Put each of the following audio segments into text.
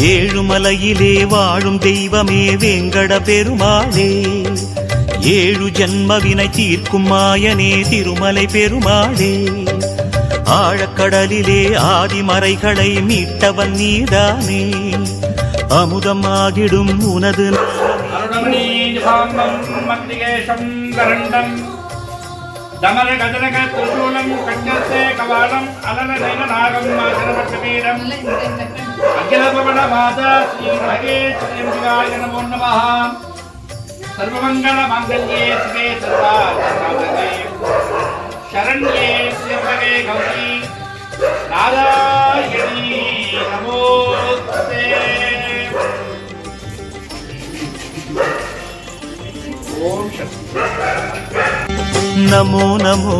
ஏழுமலையிலே வாழும் தெய்வமே வேங்கட பெருமாளே ஏழு ஜன்மவினை தீர்க்கும் மாயனே திருமலை பெருமாளே ஆழக்கடலிலே ஆதிமறைகளை மீட்டவன் நீதானே. அமுதமாகிடும் உனது அருணமணீஜாம்பம் மத்திகேஷம் கரண்டம். தமர கதனக துர்சூலம் கஞ்சத்தே கவாலம் அலன நாகம் மாசனபட்சபீடம் அகிலபவன సర్వమంగళ మాంగళ్యే శివే సర్వార్థే శరణ్యే శివే గౌరీ నారాయణీ నమోస్తే నమో నమో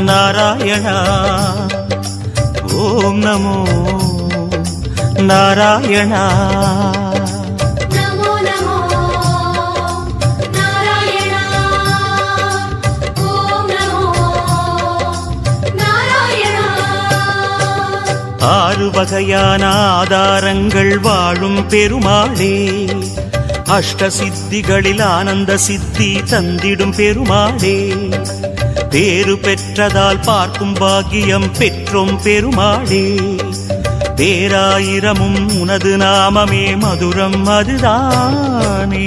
నారాయణ. ఓం నమో நாராயணா ஆறு வகையான ஆதாரங்கள் வாழும் பெருமாளே அஷ்ட சித்திகளில் ஆனந்த சித்தி தந்திடும் பெருமாளே பேறு பெற்றதால் பார்க்கும் பாக்கியம் பெற்றோம் பெருமாளே பேராயிரமும் உனது நாமமே மதுரம் அதுதானே.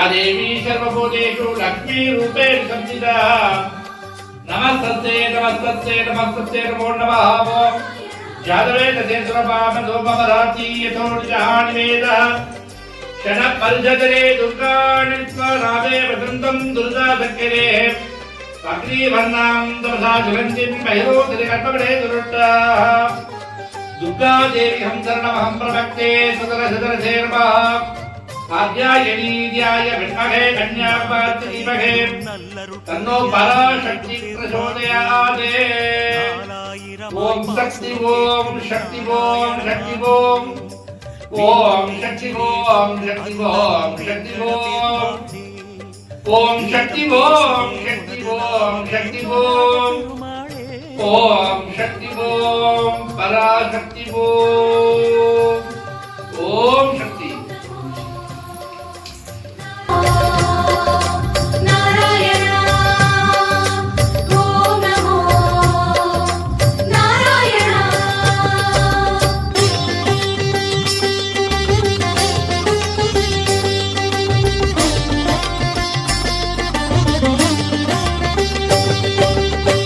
या देवी सर्वभूतेषु लक्ष्मी रूपेण सज्जिता नमस्तस्ते नमस्तस्ते नमस्तस्ते, नमो नमः। जादवे तथे सुरपामधोपमधाति यथोर्जहान् वेदः क्षणपल्जगरे दुर्गाणित्वा रावे वसन्तम् दुर्गाधक्यरे पग्रीभन्नाम् तमसा दुरुट्टा दुर्गा देवी हम हं हम प्रभक्ते सदर सदर सुतरसुतरसेर्वः ஆத்யாயனீதியாய விஷ்மகே கன்யாபாத் தீமகே தன்னோ பராசக்தி பிரசோதயாதே ஓம் சக்தி ஓம் சக்தி ஓம் சக்தி ஓம் ஓம் சக்தி ஓம் சக்தி ஓம் சக்தி ஓம் ஓம் சக்தி ஓம் சக்தி ஓம் சக்தி ஓம் ஓம் சக்தி ஓம் பராசக்தி ஓம்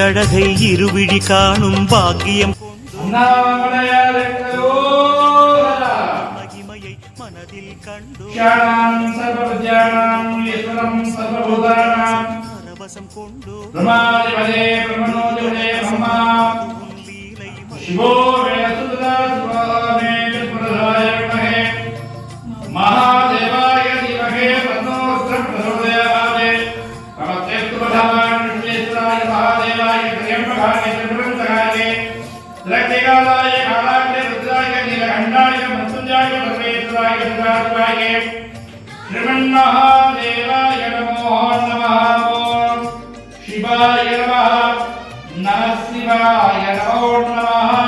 அழகை இருவிழி காணும் பாக்கியம் மகிமையை மனதில் கண்டு பரவசம் கொண்டு லீலை सुरात्माय श्रीमन्महादेवाय नमो नमः शिवाय नमः नमः शिवाय नमो नमः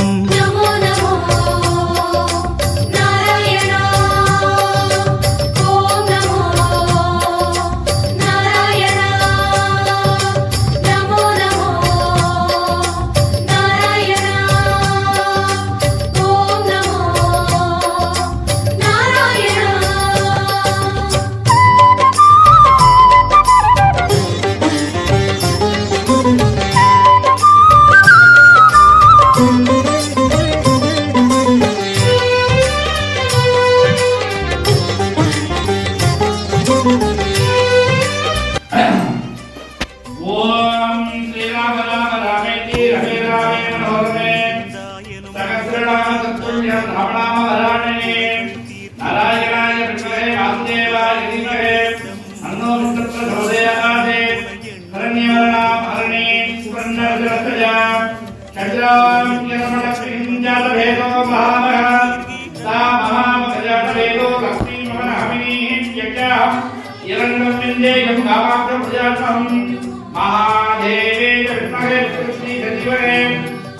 महादेवे विष्णवे लक्ष्मी सजीवे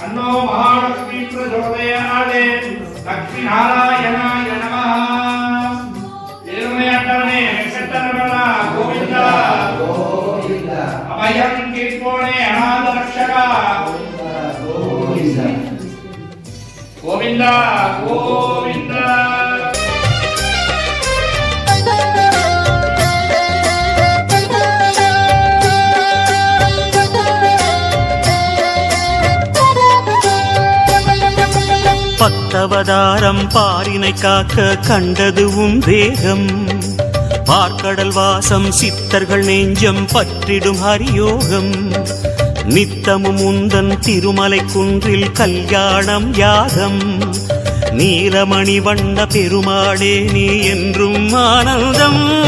अन्नो महालक्ष्मी प्रचोदयादे கோவிந்தா கோவிந்தா. பத்தவதாரம் பாரினை காக்க கண்டது உன் வேகம். பார்க்கடல் வாசம் சித்தர்கள் நெஞ்சம் பற்றிடும் ஹரியோகம். நித்தமும் உந்தன் திருமலை குன்றில் கல்யாணம் யாகம். நீலமணி வண்ண பெருமாளே நீ என்றும் ஆனந்தம்.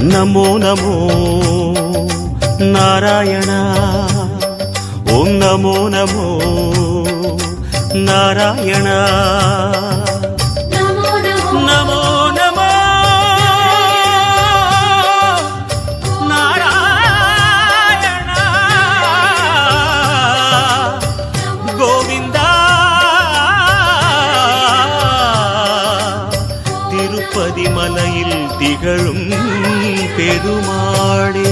நமோ நமோ நாராயணா. ஓம் நமோ நமோ நமோ நாராயணா ஓம் நமோ நமோ நாராயணா நமோ நமோ நமோ